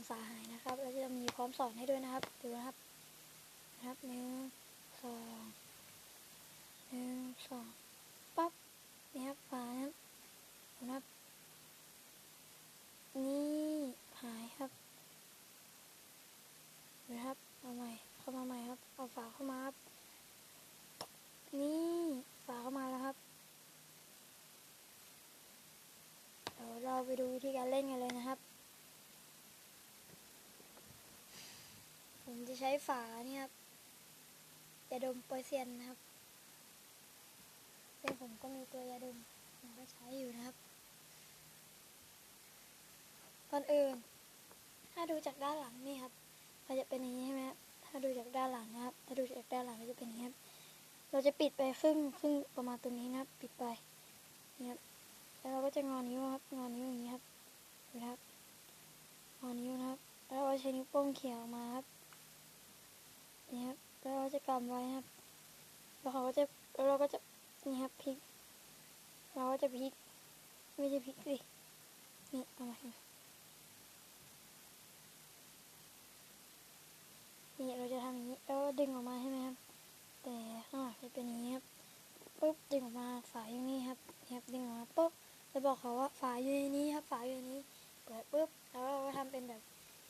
นฝาหายนะครับ แล้วจะมีพร้อมสอนให้ด้วยนะครับ ดูนะครับนะครับหนึ่งสองหนึ่งสองปั๊บนี่ครับฝานะครับนะครับ นี่หายครับดูนะครับเอาใหม่เข้ามาใหม่ครับ เอาฝาเข้ามาครับ นี่ฝาเข้ามาแล้วครับเดี๋ยวเราไปดูวิธีการเล่นกันเลยนะครับ ผม จะใช้ฝานี่ครับยาดมโปรเซียนนะครับซึ่งผมก็มีตัวยาดมผมก็ใช้อยู่นะครับก่อนอื่น ถ้าดูจากด้านหลังนี่ครับก็จะเป็นอย่างนี้ใช่ไหมครับถ้าดูจากด้านหลังนะครับ ถ้าดูจากด้านหลังก็จะเป็นอย่างนี้ครับ เราจะปิดไปครึ่งครึ่งประมาณตรงนี้นะครับ ปิดไปนี่ครับแล้วเราก็จะงอนิ้วครับ งอนิ้วอย่างนี้ครับดูนะครับ งอนิ้วนะครับ แล้วเราใช้นิ้วโป้งเขี่ยออกมาครับ นี่ครับแล้วเราจะกำไว้ครับ แล้วเขาก็จะแล้วเราก็จะนี่ครับพลิก เราก็จะพลิก ไม่ใช่พลิกสินี่เอามาให้นี่เราจะทำอย่างนี้แล้วดึงออกมาใช่ไหมครับ แต่ข้างหลังจะเป็นอย่างนี้ครับปุ๊บดึงออกมาฝาอยู่นี่ครับนี่ครับดึงออกมาปุ๊บแล้วบอกเขาว่าฝาอยู่ในนี้ครับฝาอยู่ในนี้เปิดปุ๊บแล้วเราก็ทำเป็นแบบ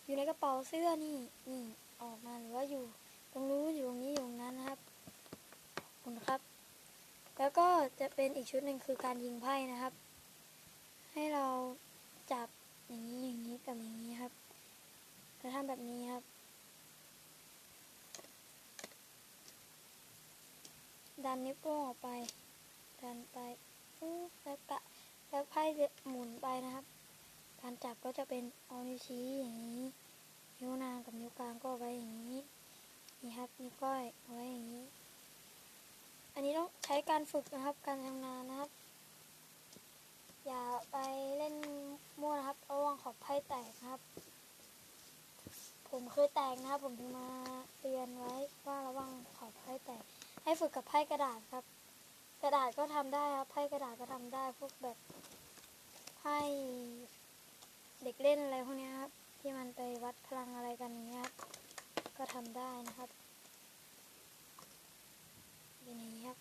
อยู่ในกระเป๋าเสื้อนี่นี่ออกมาหรือว่าอยู่ ตรงนู้นอยู่ตรงนี้อยู่ตรงนั้นนะครับคุณครับ แล้วก็จะเป็นอีกชุดหนึ่งคือการยิงไพ่นะครับ ให้เราจับอย่างนี้อย่างนี้กับอย่างนี้ครับแล้วทำแบบนี้ครับ ดันนิ้วโป้งออกไป ดันไปแล้วกะแล้วไพ่จะหมุนไปนะครับ การจับก็จะเป็นเอานิ้วชี้อย่างนี้วนางกับนิ้วกลางก็ไว้อย่างนี้ นี่ครับนิ้วก้อยเอาไว้อย่างนี้ อันนี้ต้องใช้การ ฝึกนะครับการทำงานนะครับ อย่าไปเล่นมั่วนะครับระวังขอบไพ่แตกนะครับ ผมเคยแตกนะครับ ผมมาเตือนไว้ว่าระวังขอบไพ่แตก ให้ฝึกกับไพ่กระดาษครับ กระดาษก็ทำได้ครับไพ่กระดาษก็ทำได้พวกแบบไพ่เด็กเล่นอะไรพวกนี้ครับ ที่มันไปวัดพลังอะไรกันอย่างเงี้ยก็ทำได้นะครับเป็นอย่างนี้ครับ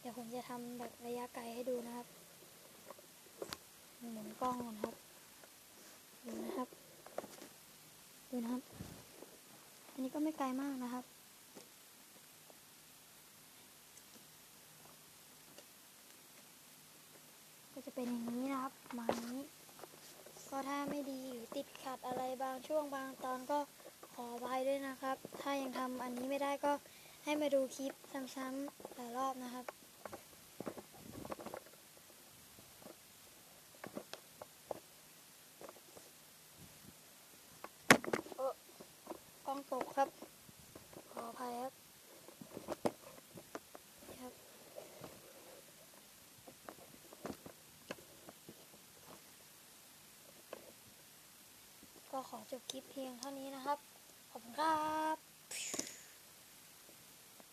เดี๋ยวผมจะทำแบบระยะไกลให้ดูนะครับ หมุนกล้องก่อนครับ ดูนะครับ ดูนะครับ อันนี้ก็ไม่ไกลมากนะครับ ก็จะเป็นอย่างนี้นะครับมานี้ ก็ถ้าไม่ดีหรือติดขัดอะไรบางช่วงบางตอนก็ขออภัยด้วยนะครับ ถ้ายังทำอันนี้ไม่ได้ก็ให้มาดูคลิปซ้ำๆหลายรอบนะครับ โอ้กล้อง ตกครับ ขออภัยครับครับก็ขอจบคลิปเพียงเท่านี้นะครับ ขอบคุณครับ